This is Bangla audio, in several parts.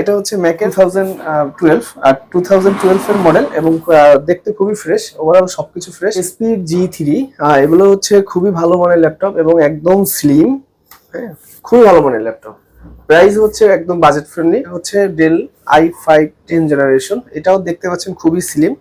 এটা হচ্ছে ম্যাকের থাউজেন্ড টুয়েলভ আর টু থাউজেন্ড টুয়েলভ এর মডেল এবং দেখতে খুবই ফ্রেশ ওভারঅল সবকিছু ফ্রেশ স্পিড জি থ্রি এগুলো হচ্ছে খুবই ভালো মানের ল্যাপটপ এবং একদম স্লিম হ্যাঁ খুবই ভালো মানের ল্যাপটপ প্রাইস হচ্ছে একদম বাজেট ফ্রেন্ডলি হচ্ছে Dell i five ten generation এটাও দেখতে পাচ্ছেন খুবই স্লিম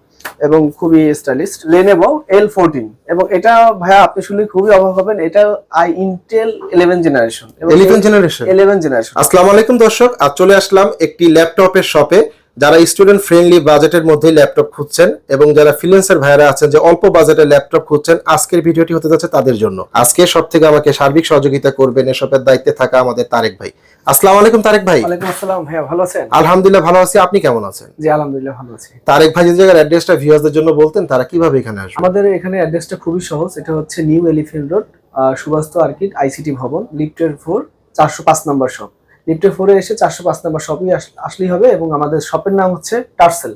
এবং খুবই স্টাইলিশ লেনেভো এল ফোরটিন এবং এটা ভাইয়া আপনি শুনলে খুবই অভাব হবেন এটা i Intel eleven generation eleven generation eleven generation আসসালামু আলাইকুম দর্শক আর চলে আসলাম একটি ল্যাপটপের শপে যারা স্টুডেন্ট ফ্রেন্ডলি বাজেটের মধ্যে ল্যাপটপ খুঁজছেন এবং যারা ফ্রিল্যান্সার ভাইরা আছেন যে অল্প বাজেটের ল্যাপটপ খুঁজছেন আজকের ভিডিওটি হতে যাচ্ছে তাদের জন্য। আজকে সব থেকে আমাকে সার্বিক সহযোগিতা করবেন এসবের দায়িত্বে থাকা আমাদের তারেক ভাই। আসসালামু আলাইকুম তারেক ভাই। ওয়ালাইকুম আসসালাম ভাইয়া ভালো আছেন? আলহামদুলিল্লাহ ভালো আছি। আপনি কেমন আছেন? জি আলহামদুলিল্লাহ ভালো আছি। তারেক ভাই যে জায়গার অ্যাড্রেসটা ভিউয়ারদের জন্য বলতেন তারা কীভাবে এখানে আসবে? আমাদের এখানে অ্যাড্রেসটা খুবই সহজ। এটা হচ্ছে new Elephant Road Subastu arcade ICT ভবন লিফটের ফোর চারশো পাঁচ নম্বর শপ লিফটের ফোরে এসে চারশো পাঁচ নম্বর শপই আসলেই হবে এবং আমাদের শপের নাম হচ্ছে টার্সেল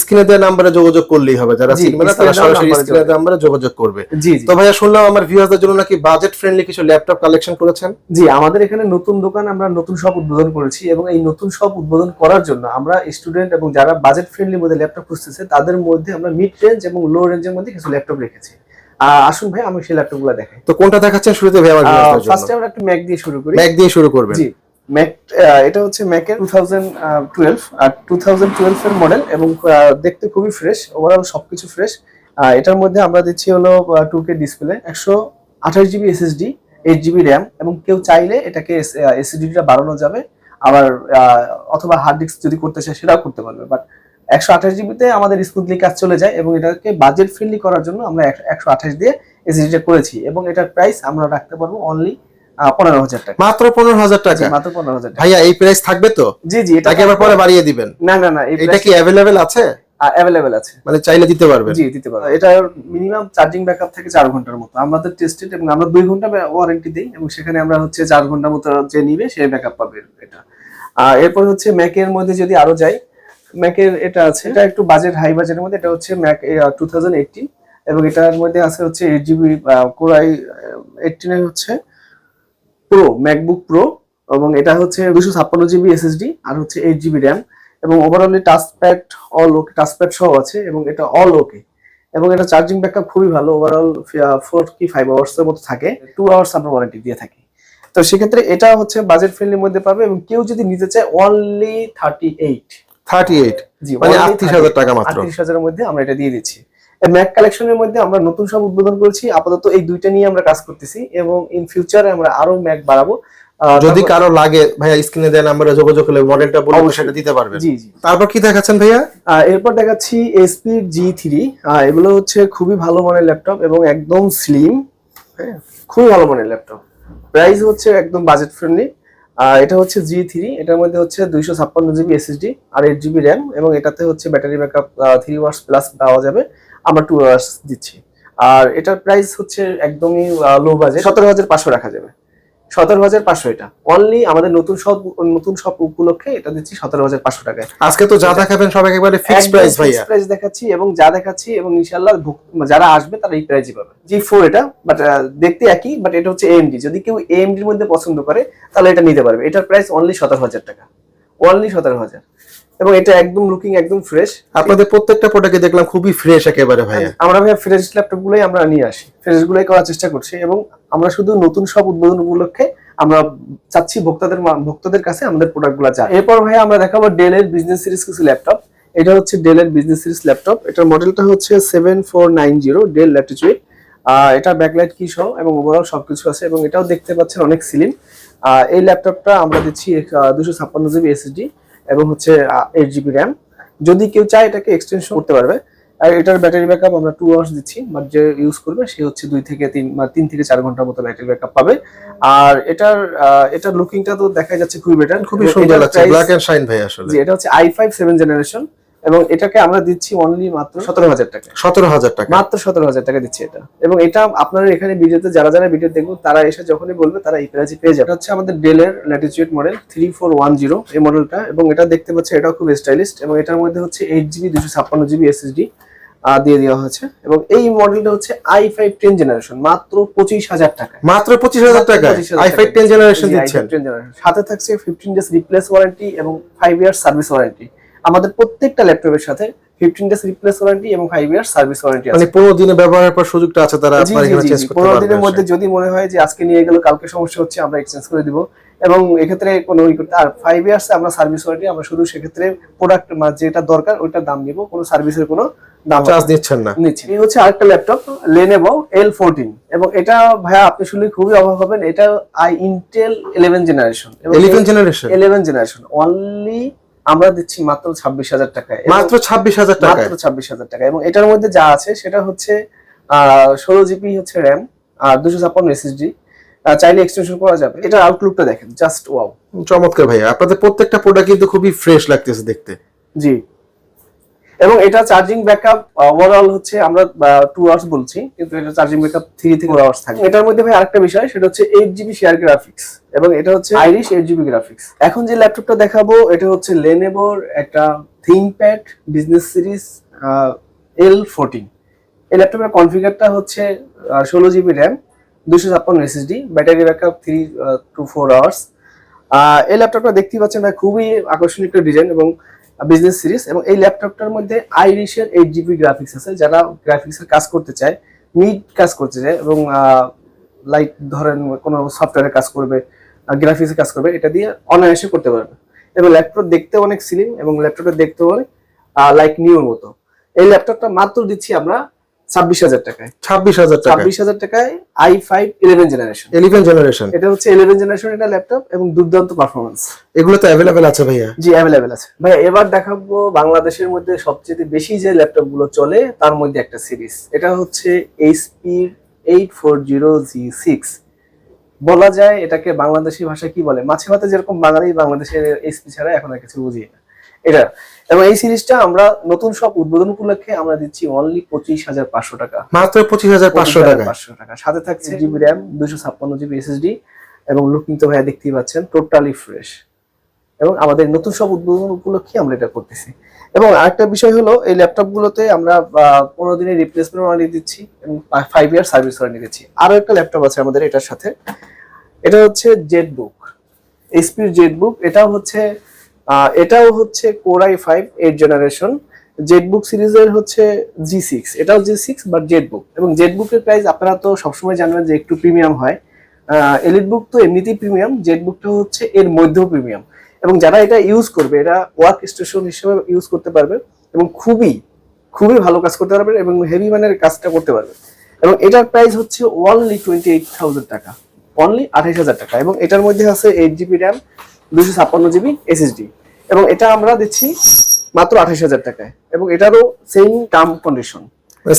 স্ক্রিনে দেওয়া নাম্বারে যোগাযোগ করলেই হবে। যারা চিনবে না তারা সরাসরি স্ক্রিনে দেওয়া নাম্বারে যোগাযোগ করবে। জি জি। তো ভাইয়া শুনলাম আমার ভিউয়ারদের জন্য নাকি বাজেট ফ্রেন্ডলি কিছু ল্যাপটপ কালেকশন করেছেন? জি আমাদের এখানে নতুন দোকান আমরা নতুন শপ উদ্বোধন করেছি এবং এই নতুন শপ উদ্বোধন করার জন্য আমরা স্টুডেন্ট এবং যারা বাজেট ফ্রেন্ডলি মধ্যে ল্যাপটপ খুঁজতেছে তাদের মধ্যে আমরা মিড রেঞ্জ এবং লো রেঞ্জের মধ্যে কিছু ল্যাপটপ রেখেছি। আসুন ভাই আমি সেই ল্যাপটপগুলো দেখাই। তো কোনটা দেখাচ্ছেন শুরুতে ভাই আমার ফার্স্টে আমরা একটু ম্যাক দিয়ে শুরু করি। ম্যাক দিয়ে শুরু করবেন। জি। ম্যাক এটা হচ্ছে ম্যাকের টু থাউজেন্ড টুয়েলভ আর টু থাউজেন্ড টুয়েলভ এর মডেল এবং দেখতে খুবই ফ্রেশ ওভারঅল সবকিছু ফ্রেশ এটার মধ্যে আমরা দিচ্ছি হলো টু কে ডিসপ্লে একশো আঠাশ GB SSD eight GB RAM এবং কেউ চাইলে এটাকে এসএসডিটা বাড়ানো যাবে। আবার অথবা হার্ড ডিস্ক যদি করতে চায় সেটাও করতে পারবে। বাট একশো আঠাশ জিবিতে আমাদের স্মুথলি কাজ চলে যায় এবং এটাকে বাজেট ফ্রেন্ডলি করার জন্য আমরা একশো আঠাশ দিয়ে এসএসডিটা করেছি। এবং এটার প্রাইস আমরা রাখতে পারব অনলি পনেরো হাজার টাকা। মাত্র পনেরো হাজার টাকা? মাত্র পনেরো হাজার ভাইয়া এই প্রাইস থাকবে তো? জি জি এটা তাকে আবার পরে বাড়িয়ে দিবেন। না না না এটা কি অ্যাভেলেবেল আছে? অ্যাভেলেবেল আছে। মানে চাইলে দিতে পারবেন। জি দিতে পারব এটা মিনিমাম চার্জিং ব্যাকআপ থেকে চার ঘণ্টার মতো। আমাদের টেস্টেড এবং আমরা দুই ঘণ্টা ওয়ারেন্টি দিই এবং সেখানে আমরা হচ্ছে চার ঘণ্টার মতো যে নিবে সে ব্যাকআপ পাবে এটা। আর এরপর হচ্ছে ম্যাকের মধ্যে যদি আরও যাই ম্যাকের এটা আছে। এটা একটু বাজেট হাই বাজেটের মধ্যে। এটা হচ্ছে ম্যাক টু থাউজেন্ড এইটিন এবং এটার মধ্যে আছে হচ্ছে এইট জিবি কোরাই এইটিনের হচ্ছে প্রো ম্যাকবুক প্রো এবং এটা হচ্ছে দুশো ছাপ্পান্ন জিবি এসএসডি আর হচ্ছে এইট জিবি র্যাম এবং overall touchpad all okay touchpad সহ আছে এবং এটা অল ওকে এবং এটা চার্জিং ব্যাকআপ খুবই ভালো ওভারঅল ফোর কি ফাইভ আওয়ার্স এর মতো থাকে টু আওয়ার্স আমরা ওয়ারেন্টি দিয়ে থাকি। তো সেক্ষেত্রে এটা হচ্ছে বাজেট ফ্রেন্ডলির মধ্যে পাবে এবং কেউ যদি নিতে চায় only thirty eight thirty eight জি মানে আটত্রিশ হাজার টাকা মাত্র। আটত্রিশ হাজারের মধ্যে আমরা এটা দিয়ে দিচ্ছি। ম্যাক কালেকশনের মধ্যে আমরা নতুন সব উদ্বোধন করেছি। আপাতত এই দুইটা নিয়ে আমরা কাজ করতেছি এবং ইন ফিউচারে আমরা আরও ম্যাক বাড়াবো। যদি কারও লাগে ভাইয়া স্ক্রিনে দেওয়া নাম্বারে যোগাযোগ করলে মডেলটা বলে অবশ্যই। সেটা দিতে পারবেন। জি জি। তারপর কি দেখাচ্ছেন ভাইয়া? এরপর দেখাচ্ছি এসপি জি থ্রি এগুলো হচ্ছে খুবই ভালো মানের ল্যাপটপ এবং একদম স্লিম হ্যাঁ খুবই ভালো মানের ল্যাপটপ প্রাইস হচ্ছে একদম বাজেট ফ্রেন্ডলি এটা হচ্ছে জি থ্রি এটার মধ্যে হচ্ছে দুইশো ছাপ্পান্ন জিবি এসএসডি আর এইট জিবি র্যাম এবং এটাতে হচ্ছে battery backup three hours plus পাওয়া যাবে। আমরা টু আওয়ার্স দিচ্ছি। আর এটার প্রাইস হচ্ছে একদমই লো বাজেট সতেরো হাজার পাঁচশো রাখা যাবে। সতেরো হাজার পাঁচশো এটা। অনলি আমাদের নতুন সব নতুন সব উপলক্ষে এটা দিচ্ছি সতেরো হাজার পাঁচশো টাকায়। আজকে তো যা দেখাবেন সব একেবারে ফিক্স প্রাইস ভাইয়া। প্রাইস দেখাচ্ছি এবং যা দেখাচ্ছি এবং ইনশাআল্লাহ যারা আসবে তারা এই প্রাইসই পাবে। জি ফোর এটা বাট দেখতে একই বাট এটা হচ্ছে এএমডি যদি কেউ এএমডির মধ্যে পছন্দ করে তাহলে এটা নিতে পারবে। এটার প্রাইস অনলি সতেরো হাজার টাকা। অনলি সতেরো হাজার। এবং এটা একদম লুকিং একদম ফ্রেশ আপনাদের প্রত্যেকটা প্রোডাক্টে দেখলাম খুবই ফ্রেশ একেবারে ভাইয়া। আমরা ভাই ফ্রেশ ল্যাপটপ গুলোই আমরা নিয়ে আসি। ফ্রেশ গুলোই করার চেষ্টা করছি এবং আমরা শুধু নতুন সব উদ্বোধন উপলক্ষে আমরা চাচ্ছি ভোক্তাদের ভোক্তাদের কাছে আমাদের প্রোডাক্টগুলো যায় এরপর ভাই আমরা দেখাবো ডেলের বিজনেস সিরিজ কিছু ল্যাপটপ এটা হচ্ছে ডেলের বিজনেস সিরিজ ল্যাপটপ এটার মডেলটা হচ্ছে seven four nine zero Dell Latitude এটা ব্যাকলাইট কি সহ এবং ওভারঅল সবকিছু আছে এবং এটাও দেখতে পাচ্ছেন অনেক সিলিম এই ল্যাপটপটা আমরা দিচ্ছি দুশো ছাপ্পান্ন জিবি এসএসডি এবং হচ্ছে এইট জিবি র্যাম যদি কেউ চায় এটাকে এক্সটেনশন করতে পারবে। আর এটার ব্যাটারি ব্যাকআপ আমরা টু আওয়ার্স দিচ্ছি বাট যে ইউজ করবে সে হচ্ছে দুই থেকে তিন বা তিন থেকে চার ঘণ্টার মতো ব্যাটারি ব্যাকআপ পাবে। আর এটার এটার লুকিংটা তো দেখা যাচ্ছে খুবই বেটার খুবই সুন্দর লাগছে। ব্ল্যাক এন্ড শাইন ভাই আসলে। জি এটা হচ্ছে আই ফাইভ সেভেন জেনারেশন এবং এটাকে আমরা দিচ্ছি অনলি মাত্র সতেরো হাজার টাকা। সতেরো হাজার টাকা। মাত্র সতেরো হাজার টাকা দিচ্ছি এটা। এবং এটা আপনারা এখানে ভিডিওতে যারা যারা ভিডিও দেখবেন তারা এসে যখনই বলবে তারা এই প্রাইজে পেয়ে যাবে। এটা হচ্ছে আমাদের ডেলের Latitude model three four one zero এই মডেলটা এবং এটা দেখতে পাচ্ছে এটাও খুব স্টাইলিস্ট এবং এটার মধ্যে হচ্ছে এইট জিবি দুশো ছাপ্পান্ন জিবি এসএসডি দিয়ে দেওয়া হয়েছে। এবং এই মডেলটা হচ্ছে আই ফাইভ টেন জেনারেশন মাত্র পঁচিশ হাজার টাকা। মাত্র পঁচিশ হাজার টাকা আই ফাইভ টেন জেনারেশন দিচ্ছেন i5 10 generation। সাথে থাকছে ফিফটিন ডেজ রিপ্লেস ওয়ারেন্টি এবং ফাইভ ইয়ার সার্ভিস ওয়ারেন্টি আমাদের প্রত্যেকটা ল্যাপটপের সাথে ফিফটিন ডেজ রিপ্লেস ওয়ারেন্টি এবং ফাইভ ইয়ার সার্ভিস ওয়ারেন্টি আছে। মানে পনেরো দিনে ব্যবহারের পর সুযোগটা আছে তারা পনেরো দিনের মধ্যে যদি মনে হয় যে আজকে নিয়ে গেল কালকে সমস্যা হচ্ছে আমরা এক্সচেঞ্জ করে দিব। এবং এক্ষেত্রে কোনো ই করতে আর ফাইভ ইয়ার্স আমরা সার্ভিস ওয়ারেন্টি আমরা শুধু সেক্ষেত্রে প্রোডাক্ট যেটা দরকার ওইটার দাম নিব। কোনো সার্ভিসের কোনো দাম চার্জ নিচ্ছেন না। নিচ্ছি। এই হচ্ছে আরেকটা ল্যাপটপ লেনেভো এল ফোরটিন এবং এটা ভাইয়া আপনি শুনলে খুবই অবাক হবেন এটা i Intel eleven generation eleven generation eleven generation only আমরা দিচ্ছি মাত্র ছাব্বিশ হাজার টাকায় মাত্র ছাব্বিশ হাজার টাকা মাত্র ছাব্বিশ হাজার টাকা। এবং এটার মধ্যে যা আছে সেটা হচ্ছে ষোলো জিবি হচ্ছে র্যাম আর দুশো ছাপ্পান্ন এসএসডি। চাইলে এক্সটেনশন করা যাবে। এটা আউটলুকটা দেখেন জাস্ট ওয়াও চমৎকার ভাইয়া। আপনাদের প্রত্যেকটা প্রোডাক্ট কিন্তু খুবই ফ্রেশ লাগতেছে দেখতে। জি। এবং এটা চার্জিং ব্যাকআপ ওভারঅল হচ্ছে আমরা টু আওয়ার্স বলছি, কিন্তু এটা চার্জিং ব্যাকআপ থ্রি থেকে ফোর আওয়ার্স থাকে এটার মধ্যে ভাই আরেকটা বিষয়, সেটা হচ্ছে এইট জিবি শেয়ার গ্রাফিক্স এবং এটা হচ্ছে আইরিশ এইট জিবি গ্রাফিক্স এখন যে ল্যাপটপটা দেখাবো, এটা হচ্ছে লেনেভোর একটা ThinkPad business series L fourteen এই ল্যাপটপের কনফিগারটা হচ্ছে ষোলো জিবি র্যাম দুশো ছাপ্পান্ন SSD battery backup three two four hours এই ল্যাপটপটা দেখতেই পাচ্ছেন ভাই, খুবই আকর্ষণীয় একটা ডিজাইন এবং বিজনেস সিরিজ এবং এই ল্যাপটপটার মধ্যে আইরিশের এইট জিবি গ্রাফিক্স আছে, যারা গ্রাফিক্সের কাজ করতে চায় মিড কাজ করতে চায় এবং লাইট ধরেন কোনো সফটওয়্যারে কাজ করবে গ্রাফিক্সে কাজ করবে, এটা দিয়ে অনায়াসে করতে পারবে। এবং ল্যাপটপ দেখতে অনেক সিলিম এবং ল্যাপটপটা দেখতে অনেক লাইক নিউর মতো। এই ল্যাপটপটা মাত্র দিচ্ছি আমরা ছাব্বিশ হাজার টাকায়। ছাব্বিশ হাজার ছাব্বিশ হাজার টাকায় i five eleven generation eleven generation এটা হচ্ছে ইলেভেন জেনারেশন এটা ল্যাপটপ এবং দুর্দান্ত পারফরমেন্স এগুলো তো অ্যাভেলেবেল আছে ভাইয়া? জি অ্যাভেলেবেল আছে। ভাই এবার দেখাবো বাংলাদেশের মধ্যে সবচেয়ে বেশি যে ল্যাপটপগুলো চলে তার মধ্যে একটা সিরিজ এটা হচ্ছে HP eight four zero G six বলা যায় এটাকে বাংলাদেশি ভাষায় কি বলে? মাছে ভাতে যেরকম বাঙালি বাংলাদেশের এইচপি ছাড়া এখন আর কিছু বুঝি না। এটা। এবং এই সিরিজটা আমরা নতুন সব উদ্বোধন উপলক্ষে আমরা দিচ্ছি অনলি পঁচিশ হাজার পাঁচশো টাকা। মাত্র পঁচিশ হাজার পাঁচশো টাকা পাঁচশো টাকা। সাথে থাকছে জিবি র্যাম দুশো ছাপ্পান্ন জিবি এসএসডি এবং লুকিং তো ভাইয়া দেখতেই পাচ্ছেন টোটালি ফ্রেশ এবং আমাদের নতুন সব উদ্বোধন উপলক্ষে আমরা এটা করতেছি। এবং আরেকটা বিষয় হলো এই ল্যাপটপ গুলোতে আমরা পনেরো দিনের রিপ্লেসমেন্ট ওয়ারেন্টি দিচ্ছি এবং ফাইভ ইয়ার সার্ভিস ওয়ারেন্টি দিচ্ছি। আরও একটা ল্যাপটপ আছে আমাদের এটার সাথে। এটা হচ্ছে জেড বুক এইচপির জেড বুক এটাও হচ্ছে এটাও হচ্ছে core i five eight generation ZBook সিরিজের হচ্ছে জি সিক্স এটাও G six but ZBook এবং জেড বুকের প্রাইস আপনারা তো সবসময় জানবেন যে একটু প্রিমিয়াম হয়। এলিট বুক তো এমনিতেই প্রিমিয়াম জেড বুকটা হচ্ছে এর মধ্যেও প্রিমিয়াম এবং যারা এটা ইউজ করবে এটা ওয়ার্ক স্টেশন হিসেবে ইউজ করতে পারবে এবং খুবই খুবই ভালো কাজ করতে পারবে এবং হেভি মানের কাজটা করতে পারবে। এবং এটার প্রাইস হচ্ছে অনলি টোয়েন্টি এইট থাউজেন্ড টাকা। অনলি আঠাইশ হাজার টাকা। এবং এটার মধ্যে আছে এইট জিবি র্যাম দুশো ছাপ্পান্ন জিবি এসএসডি এবং এটা আমরা দিচ্ছি মাত্র আঠাইশ হাজার টাকায়। এবং এটারও সেম টার্ম কন্ডিশন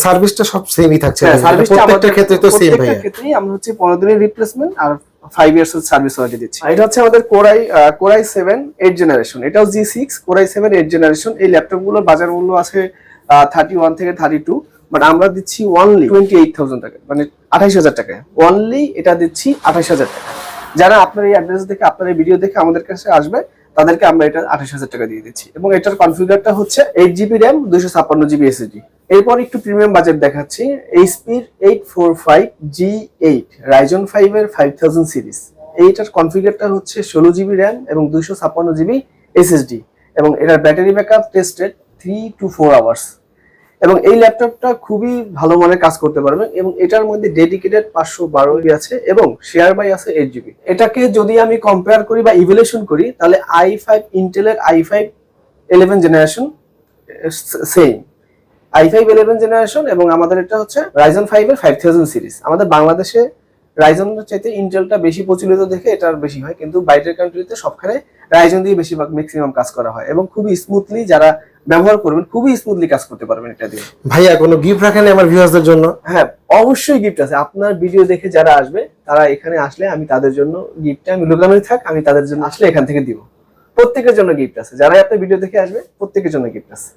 সার্ভিসটা সব সেমই থাকছে। হ্যাঁ সার্ভিসটা প্রত্যেকটা আমাদের ক্ষেত্রে তো সেম ভাইয়া। ক্ষেত্রেই আমরা হচ্ছে পনেরো দিনের রিপ্লেসমেন্ট আর ফাইভ ইয়ার্স সার্ভিস ওয়ারেন্টি দিচ্ছি। এটা হচ্ছে আমাদের core i core i seven eight generation এটাও G six core i seven eight generation এই ল্যাপটপগুলোর বাজার মূল্য আছে থার্টি ওয়ান থেকে থার্টি টু বাট আমরা দিচ্ছি এইট থাউজেন্ড টাকা মানে আঠাইশ হাজার টাকায়। ওনলি এটা দিচ্ছি আঠাইশ হাজার টাকা যারা আপনার এই অ্যাড্রেস দেখে, আপনার এই ভিডিও দেখে আমাদের কাছে আসবে, তাদেরকে আমরা এটা আঠাশ হাজার টাকা দিয়ে দিচ্ছি। এবং এটার কনফিগারটা হচ্ছে এইট জিবি র্যাম দুশো ছাপ্পান্ন জিবি এসএসডি এরপর একটু প্রিমিয়াম বাজেট দেখাচ্ছি এইচপির eight four five G eight Ryzen five এর ফাইভ থাউজেন্ড সিরিজ এইটার কনফিগারটা হচ্ছে ষোলো জিবি র্যাম এবং দুইশো ছাপ্পান্ন জিবি এসএসডি এবং এটার battery backup tested three two four hours এবং এই ল্যাপটপটা খুবই ভালো মানের কাজ করতে পারবে এবং এটার মধ্যে ডেডিকেটেড পাঁচশো বারো আছে এবং শেয়ার বাই আছে এইট জিবি এটাকে যদি আমি কম্পেয়ার করি বা ইভ্যালুয়েশন করি, তাহলে আই ফাইভ ইন্টেলের i five eleven generation same i five eleven generation এবং আমাদের এটা হচ্ছে রাইজন ফাইভ এর ফাইভ থাউজেন্ড সিরিজ আমাদের বাংলাদেশে রাইজনের চাইতে ইন্টেলটা বেশি প্রচলিত দেখে এটার বেশি হয়, কিন্তু বাইরের কান্ট্রিতে সবখানে রাইজন দিয়ে বেশিরভাগ ম্যাক্সিমাম কাজ করা হয় এবং খুবই স্মুথলি যারা ব্যবহার করবেন খুবই স্মুথলি কাজ করতে পারবেন এটা দিয়ে ভাইয়া কোনো গিফট রাখেন আমার ভিউয়ার্সদের জন্য? হ্যাঁ অবশ্যই গিফট আছে। আপনার ভিডিও দেখে যারা আসবে তারা এখানে আসলে আমি তাদের জন্য গিফটটা আমি লুকানোই থাক আমি তাদের জন্য আসলে এখান থেকে দিব। প্রত্যেকের জন্য গিফট আছে। যারাই আপনার ভিডিও দেখে আসবে প্রত্যেকের জন্য গিফট আছে।